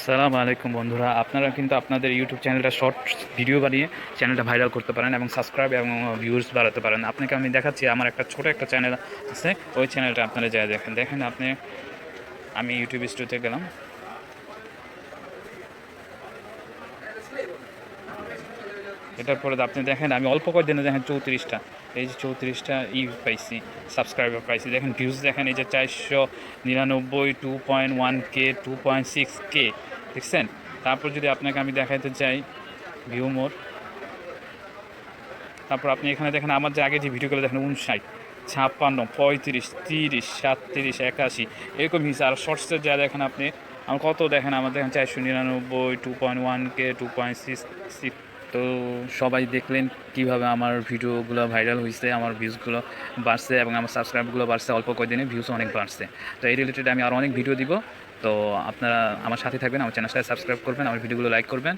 আসসালামু আলাইকুম বন্ধুরা। আপনারা কিন্তু আপনাদের ইউটিউব চ্যানেলটা শর্ট ভিডিও বানিয়ে চ্যানেলটা ভাইরাল করতে পারেন এবং সাবস্ক্রাইব এবং ভিউজ বাড়াতে পারেন। আপনাকে আমি দেখাচ্ছি, আমার একটা ছোট একটা চ্যানেল আছে। ওই চ্যানেলটা আপনারা যা দেখেন দেখেন আপনি, আমি ইউটিউব স্টুডিওতে গেলাম। এটার পরে আপনি দেখেন, আমি অল্প কয়েকদিনে দেখেন চৌত্রিশটা। এই যে চৌত্রিশটা ই পাইছি সাবস্ক্রাইবার পাইছি। দেখেন ভিউজ দেখেন, এই যে চারশো নিরানব্বই two point one K two point six K দেখছেন? তারপর যদি আপনাকে আমি দেখাতে চাই ভিউ মোর তারপর আপনি এখানে দেখেন, আমার যে আগে যে ভিডিওগুলো দেখেন উনষাট ছাপ্পান্ন, পঁয়ত্রিশ, তিরিশ, সাতত্রিশ, একাশি, এরকম হিসাব। আর শর্টসের যা দেখেন আপনি আমার কত দেখেন, আমার দেখেন চারশো নিরানব্বই two point one K two point six six তো সবাই দেখলেন কীভাবে আমার ভিডিওগুলো ভাইরাল হয়েছে আমার ভিউজগুলো বাড়ছে এবং আমার সাবস্ক্রাইবগুলো বাড়ছে। অল্প কয়েকদিনে ভিউজ অনেক বাড়ছে। তো এই রিলেটেড আমি আরও অনেক ভিডিও দিব। তো আপনারা আমার সাথে থাকবেন, আমার চ্যানেলটা সাবস্ক্রাইব করবেন, আমার ভিডিওগুলো লাইক করবেন।